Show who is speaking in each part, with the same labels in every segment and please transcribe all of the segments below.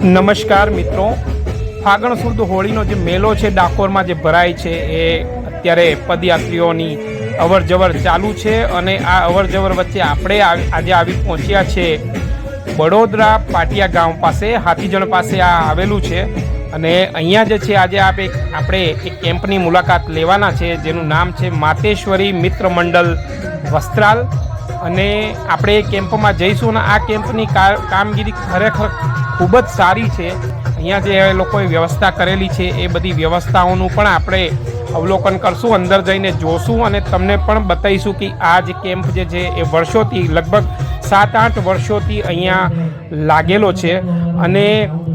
Speaker 1: નમસ્કાર મિત્રો. ફાગણ સુદ હોળીનો જે મેલો છે, ડાકોરમાં જે ભરાય છે, એ અત્યારે પદયાત્રીઓની અવર જવર ચાલુ છે અને આ અવર જવર વચ્ચે આપણે આજે આવી પહોંચ્યા છે વડોદરા પાટિયા ગામ પાસે હાથીજણ પાસે આ આવેલું છે. અને અહીંયા જે છે, આજે આપ એક, આપણે એક કેમ્પની મુલાકાત લેવાના છે, જેનું નામ છે માતેશ્વરી મિત્ર મંડળ વસ્ત્રાલ. અને આપણે એ કેમ્પમાં જઈશું અને આ કેમ્પની કામગીરી ખરેખર ખૂબ જ સારી છે. અહીંયા જે લોકોએ વ્યવસ્થા કરેલી છે, એ બધી વ્યવસ્થાઓનું પણ આપણે અવલોકન કરશું, અંદર જઈને જોશું અને તમને પણ બતાવીશું કે આ જે કેમ્પ જે છે, એ વર્ષોથી, લગભગ સાત આઠ વર્ષોથી અહીંયા લાગેલો છે. અને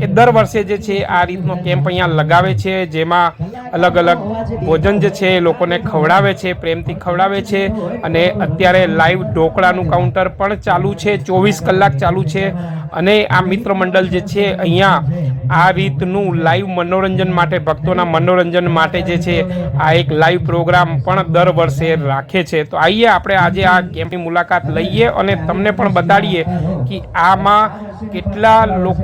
Speaker 1: એ દર વર્ષે જે છે આ રીતનો કેમ્પ અહીંયા લગાવે છે, જેમાં અલગ અલગ ભોજન જે છે એ લોકોને ખવડાવે છે, પ્રેમથી ખવડાવે છે અને અત્યારે લાઈવ ઢોકળાનું કાઉન્ટર પણ ચાલુ છે, ચોવીસ કલાક ચાલુ છે અને આ મિત્ર મંડળ જે છે અહીંયા આ રીતનું લાઈવ મનોરંજન માટે, ભક્તોના મનોરંજન માટે જે છે આ એક લાઈવ પ્રોગ્રામ પણ દર વર્ષે રાખે છે. તો આઈએ આપણે આજે આ કેમ્પની મુલાકાત લઈએ અને તમને પણ બતાડીએ કે આમાં કેટલા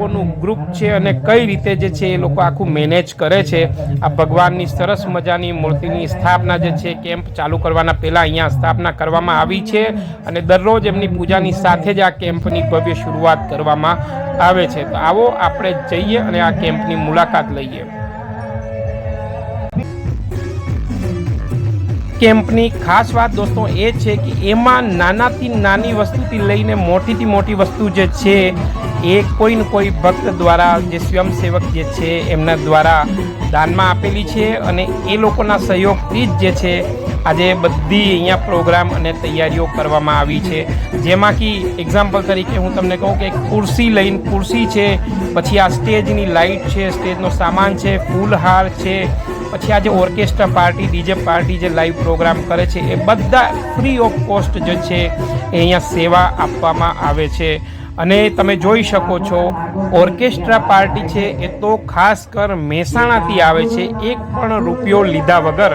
Speaker 1: લોકોનું ગ્રુપ છે અને કઈ રીતે જે છે એ લોકો આખું મેનેજ કરે છે. આ ભગવાનની સરસ મજાની મૂર્તિની સ્થાપના જે છે કેમ્પ ચાલુ કરવાના પહેલાં અહીંયા સ્થાપના કરવામાં આવી છે અને દરરોજ એમની પૂજાની સાથે જ આ કેમ્પની ભવ્ય શરૂઆત કરવામાં આવે છે. તો આવો આપણે જઈએ અને આ કેમ્પની મુલાકાત લઈએ. કેમ્પની ખાસ વાત દોસ્તો એ છે કે એમાં નાનાથી નાની વસ્તુથી લઈને મોટીથી મોટી વસ્તુ જે છે એ કોઈને કોઈ ભક્ત દ્વારા જે સ્વયંસેવક જે છે, એમના દ્વારા દાનમાં આપેલી છે અને એ લોકોના સહયોગથી જ જે છે, આજે બધી અહીંયા પ્રોગ્રામ અને તૈયારીઓ કરવામાં આવી છે. જેમાં કે એક્ઝામ્પલ તરીકે હું તમને કહું કે ખુરશી લઈને, ખુરશી છે, પછી આ સ્ટેજની લાઇટ છે, સ્ટેજનો સામાન છે ફૂલહાર છે, પછી આજે ઓર્કેસ્ટ્રા પાર્ટી, ડીજે પાર્ટી જે લાઈવ પ્રોગ્રામ કરે છે, એ બધા ફ્રી ઓફ કોસ્ટ જે છે, એ અહીંયા સેવા આપવામાં આવે છે. અને તમે જોઈ શકો છો, ઓર્કેસ્ટ્રા પાર્ટી છે એ તો ખાસ કર મહેસાણાથી આવે છે. એક પણ રૂપિયો લીધા વગર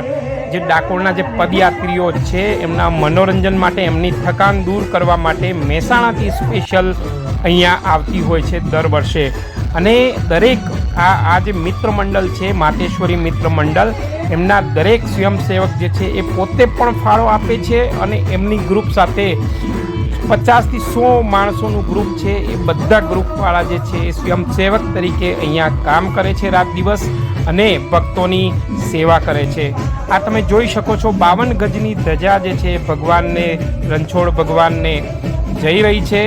Speaker 1: જે ડાકોરના જે પદયાત્રીઓ છે, એમના મનોરંજન માટે, એમની થકાન દૂર કરવા માટે મહેસાણાથી સ્પેશિયલ અહીંયા આવતી હોય છે દર વર્ષે. અને દરેક આ આ જે મિત્ર મંડળ છે માતેશ્વરી મિત્ર મંડળ એમના દરેક સ્વયંસેવક જે છે એ પોતે પણ ફાળો આપે છે અને એમની ગ્રુપ સાથે પચાસથી સો માણસોનું ગ્રુપ છે. એ બધા ગ્રુપવાળા જે છે એ સ્વયંસેવક તરીકે અહીંયા કામ કરે છે રાત દિવસ અને ભક્તોની સેવા કરે છે. આ તમે જોઈ શકો છો, બાવન ગજની ધજા જે છે ભગવાનને, રણછોડ ભગવાનને જઈ રહી છે,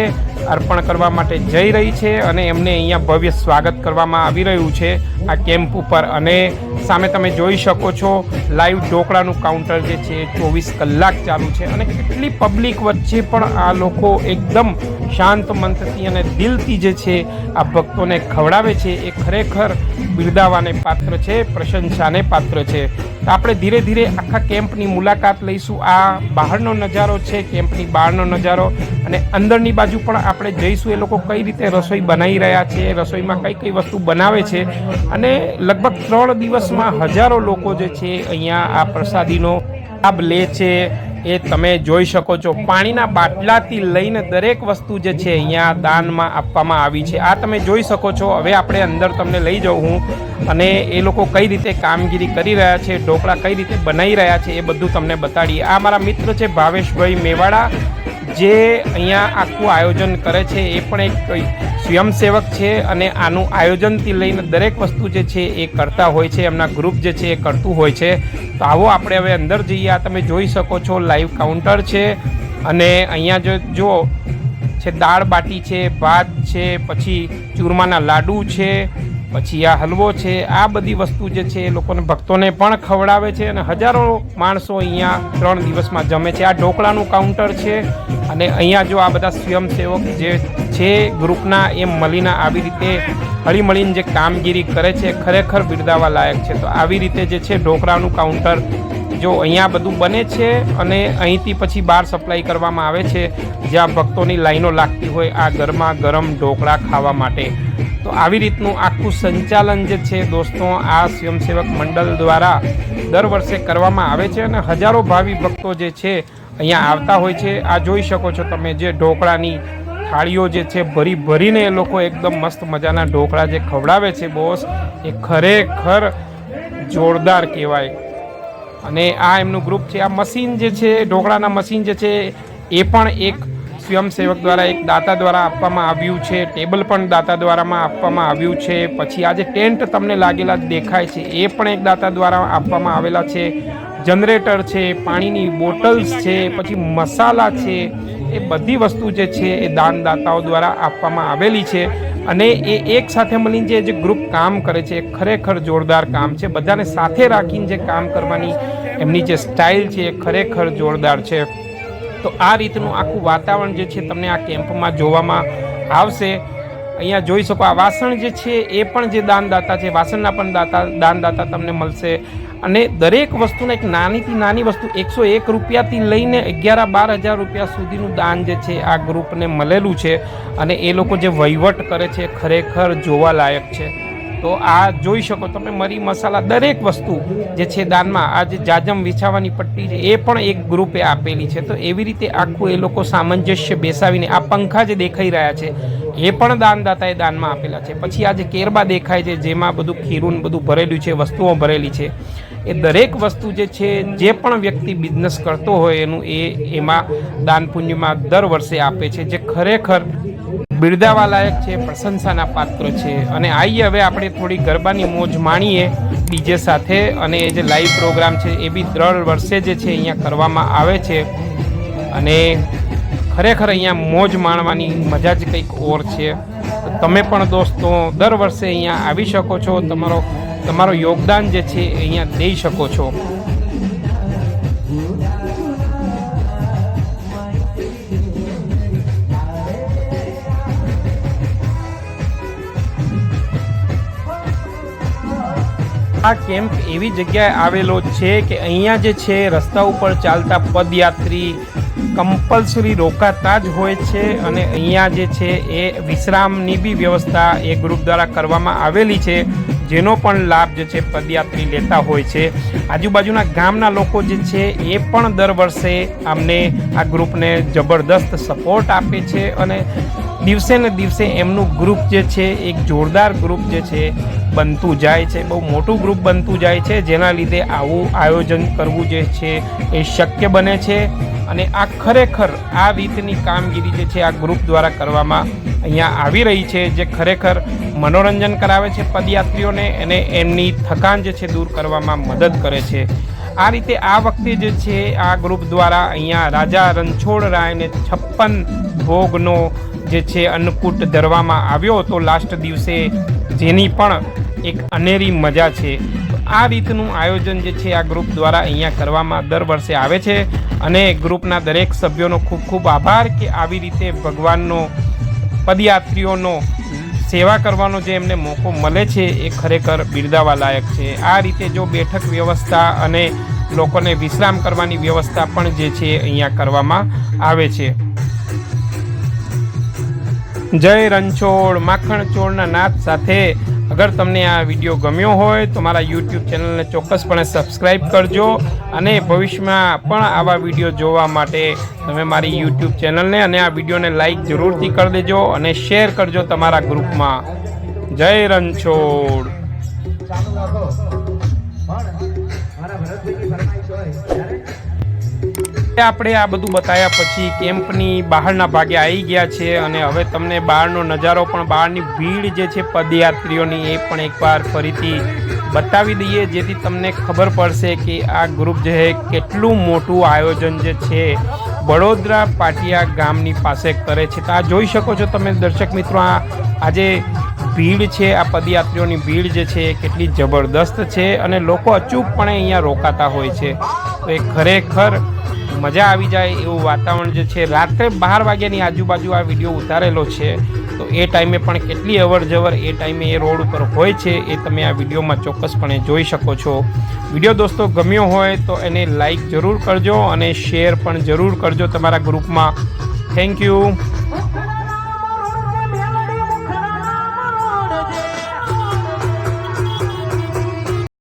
Speaker 1: અર્પણ કરવા માટે જઈ રહી છે અને એમને અહીંયા ભવ્ય સ્વાગત કરવામાં આવી રહ્યું છે. આ કેમ્પ ઉપર અને સામે તમે જોઈ શકો છો, લાઈવ ઢોકળાનું કાઉન્ટર જે છે એ ચોવીસ કલાક ચાલુ છે અને કેટલી પબ્લિક વચ્ચે પણ આ લોકો એકદમ શાંત મંતથી અને દિલથી જે છે, આ ભક્તોને ખવડાવે છે. એ ખરેખર બિરદાવાને પાત્ર છે, પ્રશંસાને પાત્ર છે. તો આપણે ધીરે ધીરે આખા કેમ્પની મુલાકાત લઈશું. આ બહારનો નજારો છે, કેમ્પની બહારનો નજારો. અને અંદરની બાજુ પણ આપણે જઈશું. એ લોકો કઈ રીતે રસોઈ બનાવી રહ્યા છે, રસોઈમાં કઈ કઈ વસ્તુ બનાવે છે. અને લગભગ ત્રણ દિવસમાં હજારો લોકો જે છે અહીંયા આ પ્રસાદીનો લાભ લે છે. એ તમે જોઈ શકો છો. પાણીના બાટલાથી લઈને દરેક વસ્તુ જે છે અહીંયા દાનમાં આપવામાં આવી છે. આ તમે જોઈ શકો છો. હવે આપણે અંદર તમને લઈ જાઉં હું અને એ લોકો કઈ રીતે કામગીરી કરી રહ્યા છે, ઢોકળા કઈ રીતે બનાવી રહ્યા છે એ બધું તમને બતાડીએ. આ મારા મિત્ર છે ભાવેશભાઈ મેવાડા જે અહીંયા આખું આયોજન કરે છે. એ પણ એક સ્વયંસેવક છે અને આનું આયોજનથી લઈને દરેક વસ્તુ જે છે એ કરતા હોય છે, એમના ગ્રુપ જે છે એ કરતું હોય છે. તો આવો આપણે હવે અંદર જઈએ. આ તમે જોઈ શકો છો લાઈવ કાઉન્ટર છે અને અહીંયા જો જુઓ, છે દાળ બાટી છે, ભાત છે, પછી ચૂરમાના લાડુ છે પછી આ હલવો છે, આ બધી વસ્તુ જે છે એ લોકોને ભક્તોને પણ ખવડાવે છે અને હજારો માણસો અહીંયા ત્રણ દિવસમાં જમે છે. આ ઢોકળાનું કાઉન્ટર છે અને અહીંયા જો આ બધા સ્વયંસેવક જે છે ગ્રુપના એમ મળીને આવી રીતે હળીમળીને જે કામગીરી કરે છે, ખરેખર બિરદાવા લાયક છે. તો આવી રીતે જે છે ઢોકળાનું કાઉન્ટર જો અહીંયા બધું બને છે અને અહીંથી પછી બહાર સપ્લાય કરવામાં આવે છે, જ્યાં ભક્તોની લાઈનો લાગતી હોય આ ગરમા ગરમ ઢોકળા ખાવા માટે. તો આવી રીતનું આખું સંચાલન જે છે દોસ્તો, આ સ્વયંસેવક મંડળ દ્વારા દર વર્ષે કરવામાં આવે છે અને હજારો ભાવિ ભક્તો જે છે અહીંયા આવતા હોય છે. આ જોઈ શકો છો તમે જે ઢોકળાની થાળીઓ જે છે ભરી ભરીને એ લોકો એકદમ મસ્ત મજાના ઢોકળા જે ખવડાવે છે બોસ, એ ખરેખર જોરદાર કહેવાય. અને આ એમનું ગ્રુપ છે. આ મશીન જે છે, ઢોકળાના મશીન જે છે, એ પણ એક સ્વયંસેવક દ્વારા એક દાતા દ્વારા આપવામાં આવ્યું છે, ટેબલ પણ દાતા દ્વારામાં આપવામાં આવ્યું છે. પછી આ જે ટેન્ટ તમને લાગેલા દેખાય છે, એ પણ એક દાતા દ્વારા આપવામાં આવેલા છે. જનરેટર છે, પાણીની બોટલ્સ છે, પછી મસાલા છે, એ બધી વસ્તુ જે છે એ દાનદાતાઓ દ્વારા આપવામાં આવેલી છે. અને એ એક સાથે મળીને જે જે ગ્રુપ કામ કરે છે, એ ખરેખર જોરદાર કામ છે. બધાને સાથે રાખીને જે કામ કરવાની એમની જે સ્ટાઇલ છે, એ ખરેખર જોરદાર છે. તો આ રીતનું આખું વાતાવરણ જે છે તમને આ કેમ્પમાં જોવામાં આવશે. અહીંયા જોઈ શકો આ વાસણ જે છે એ પણ જે દાનદાતા છે, વાસણના પણ દાતા, દાનદાતા તમને મળશે. અને દરેક વસ્તુને એક નાનીથી નાની વસ્તુ, એકસો એક રૂપિયાથી લઈને અગિયાર બાર હજાર રૂપિયા સુધીનું દાન જે છે આ ગ્રુપને મળેલું છે. અને એ લોકો જે વહીવટ કરે છે, ખરેખર જોવાલાયક છે. તો આ જોઈ શકો તમે મરી મસાલા દરેક વસ્તુ જે છે દાનમાં, આ જે જાજમ વિછાવાની પટ્ટી છે, એ પણ એક ગ્રુપે આપેલી છે. તો એવી રીતે આખું એ લોકો સામંજસ્ય બેસાવીને આ પંખા જે દેખાઈ રહ્યા છે, એ પણ દાનદાતાએ દાનમાં આપેલા છે. પછી આ જે કેરબા દેખાય છે, જેમાં બધું ખીરું બધું ભરેલું છે, વસ્તુઓ ભરેલી છે, એ દરેક વસ્તુ જે છે, જે પણ વ્યક્તિ બિઝનેસ કરતો હોય એનું એ એમાં દાન પુણ્યમાં દર વર્ષે આપે છે, જે ખરેખર બિરદાવા લાયક છે, પ્રશંસાના પાત્ર છે. અને આઈએ હવે આપણે થોડી ગરબાની મોજ માણીએ ડીજે સાથે. અને એ જે લાઈવ પ્રોગ્રામ છે, એ બી દર વર્ષે જે છે, અહીંયા કરવામાં આવે છે. અને ખરેખર અહીંયા મોજ માણવાની મજા જ કંઈક ઓર છે. તમે પણ દોસ્તો, દર વર્ષે અહીંયા આવી શકો છો. તમારો તમારો યોગદાન જે છે અહીંયા દઈ શકો છો. આ કેમ્પ એવી જગ્યાએ આવેલો છે કે અહીંયા જે છે, રસ્તા ઉપર ચાલતા પદયાત્રી કમ્પલસરી રોકાતા જ હોય છે અને અહીંયા જે છે, એ વિશ્રામની બી વ્યવસ્થા એ ગ્રુપ દ્વારા કરવામાં આવેલી છે, જેનો પણ લાભ જે છે, પદયાત્રી લેતા હોય છે. આજુબાજુના ગામના લોકો જે છે, એ પણ દર વર્ષે આમને આ ગ્રુપને જબરદસ્ત સપોર્ટ આપે છે અને દિવસે ને દિવસે એમનું ગ્રુપ જે છે, એક જોરદાર ગ્રુપ જે છે, બનતું જાય છે. બહુ મોટું ગ્રુપ બનતું જાય છે, જેના લીધે આવું આયોજન કરવું જે છે એ શક્ય બને છે. અને આ ખરેખર આ રીતની કામગીરી જે છે, આ ગ્રુપ દ્વારા કરવામાં અહીંયા આવી રહી છે, જે ખરેખર મનોરંજન કરાવે છે પદયાત્રીઓને અને એમની થકાન જે છે દૂર કરવામાં મદદ કરે છે. આ રીતે આ વખતે જે છે, આ ગ્રુપ દ્વારા અહીંયા રાજા રણછોડ રાયને છપ્પન ભોગનો જે છે અન્નકૂટ ધરવામાં આવ્યો હતો લાસ્ટ દિવસે, જેની પણ એક અનેરી મજા છે. આ રીતનું આયોજન જે છે આ ગ્રુપ દ્વારા અહીંયા કરવામાં દર વર્ષે આવે છે. અને ગ્રુપના દરેક સભ્યોનો ખૂબ ખૂબ આભાર કે આવી રીતે ભગવાનનો, પદયાત્રીઓનો સેવા કરવાનો જે એમને મોકો મળે છે એ ખરેખર બિરદાવા લાયક છે. આ રીતે જો બેઠક વ્યવસ્થા અને લોકોને વિશ્રામ કરવાની વ્યવસ્થા પણ જે છે અહીંયા કરવામાં આવે છે. જય રણછોડ, માખણ ચોળના નાદ સાથે. અગર તમને આ વીડિયો ગમ્યો હોય તો મારા યુટ્યુબ ચેનલને ચોક્કસપણે સબસ્ક્રાઈબ કરજો અને ભવિષ્યમાં પણ આવા વીડિયો જોવા માટે તમે મારી યુટ્યુબ ચેનલને અને આ વિડીયોને લાઈક જરૂરથી કરી દેજો અને શેર કરજો તમારા ગ્રુપમાં જય રણછોડ. આપણે આ બધું બતાવ્યા પછી કેમ્પની બહારના ભાગે આવી ગયા છે અને હવે તમને બહારનો નજારો પણ, બહારની ભીડ જે છે પદયાત્રીઓની એ પણ એકવાર ફરીથી બતાવી દઈએ, જેથી તમને ખબર પડશે કે આ ગ્રુપ જે કેટલું મોટું આયોજન જે છે વડોદરા પાટિયા ગામની પાસે કરે છે. તો આ જોઈ શકો છો તમે દર્શક મિત્રો, આ આજે ભીડ છે, આ પદયાત્રીઓની ભીડ જે છે કેટલી જબરદસ્ત છે અને લોકો અચૂકપણે અહીંયા રોકાતા હોય છે. તો એ ખરેખર મજા આવી જાય એવું વાતાવરણ જે છે. રાત્રે બાર વાગ્યાની આજુબાજુ આ વીડિયો ઉતારેલો છે. તો એ ટાઈમે પણ કેટલી અવરજવર એ ટાઈમે એ રોડ ઉપર હોય છે એ તમે આ વિડીયોમાં ચોક્કસપણે જોઈ શકો છો. વીડિયો દોસ્તો ગમ્યો હોય તો એને લાઈક જરૂર કરજો અને શેર પણ જરૂર કરજો તમારા ગ્રુપમાં. Thank you.